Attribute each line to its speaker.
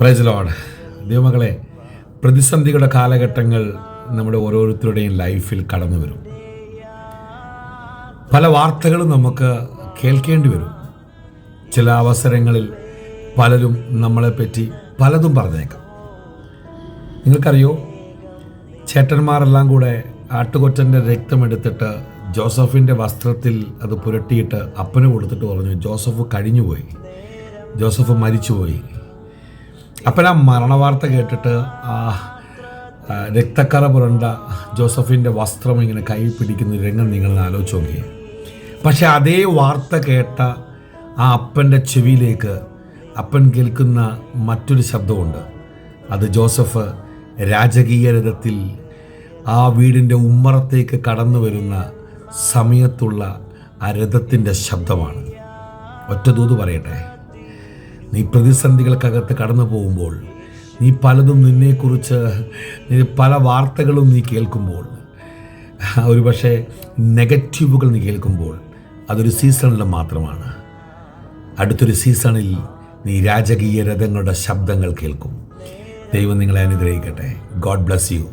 Speaker 1: Price ദൈവമകളെ പ്രതിസന്ധികളുടെ കാലഘട്ടങ്ങൾ നമ്മുടെ ഓരോരുത്തരുടെയും ലൈഫിൽ കടന്നു വരും. പല വാർത്തകളും നമുക്ക് കേൾക്കേണ്ടി വരും. ചില അവസരങ്ങളിൽ പലരും നമ്മളെപ്പറ്റി പലതും പറഞ്ഞേക്കാം. നിങ്ങൾക്കറിയോ ചേട്ടന്മാരെല്ലാം കൂടെ ആട്ടുകൊറ്റന്റെ രക്തമെടുത്തിട്ട് ജോസഫിന്റെ വസ്ത്രത്തിൽ അത് പുരട്ടിയിട്ട് അപ്പന് കൊടുത്തിട്ട് പറഞ്ഞു ജോസഫ് കഴിഞ്ഞുപോയി. ജോസഫ് മരിച്ചുപോയി. അപ്പൻ ആ മരണവാർത്ത കേട്ടിട്ട് ആ രക്തക്കറ പുരണ്ട ജോസഫിന്റെ വസ്ത്രം ഇങ്ങനെ കൈ പിടിക്കുന്ന രംഗം നിങ്ങൾ ആലോചിച്ച് നോക്കിയേ. പക്ഷെ അതേ വാർത്ത കേട്ട ആ അപ്പന്റെ ചെവിയിലേക്ക് അപ്പൻ കേൾക്കുന്ന മറ്റൊരു ശബ്ദമുണ്ട്. അത് ജോസഫ് രാജകീയ രഥത്തിൽ ആ വീടിന്റെ ഉമ്മറത്തേക്ക് കടന്നു വരുന്ന സമയത്തുള്ള ആ രഥത്തിന്റെ ശബ്ദമാണ്. ഒറ്റ പറയട്ടെ. നീ പ്രതിസന്ധികൾക്കകത്ത് കടന്നു പോകുമ്പോൾ നീ പലതും നിന്നെക്കുറിച്ച് നീ പല വാർത്തകളും നീ കേൾക്കുമ്പോൾ ഒരുപക്ഷെ നെഗറ്റീവുകൾ നീ കേൾക്കുമ്പോൾ അതൊരു സീസണിൽ മാത്രമാണ്. അടുത്തൊരു സീസണിൽ നീ രാജകീയ രഥങ്ങളുടെ ശബ്ദങ്ങൾ കേൾക്കും. ദൈവം നിങ്ങളെ അനുഗ്രഹിക്കട്ടെ. God bless you.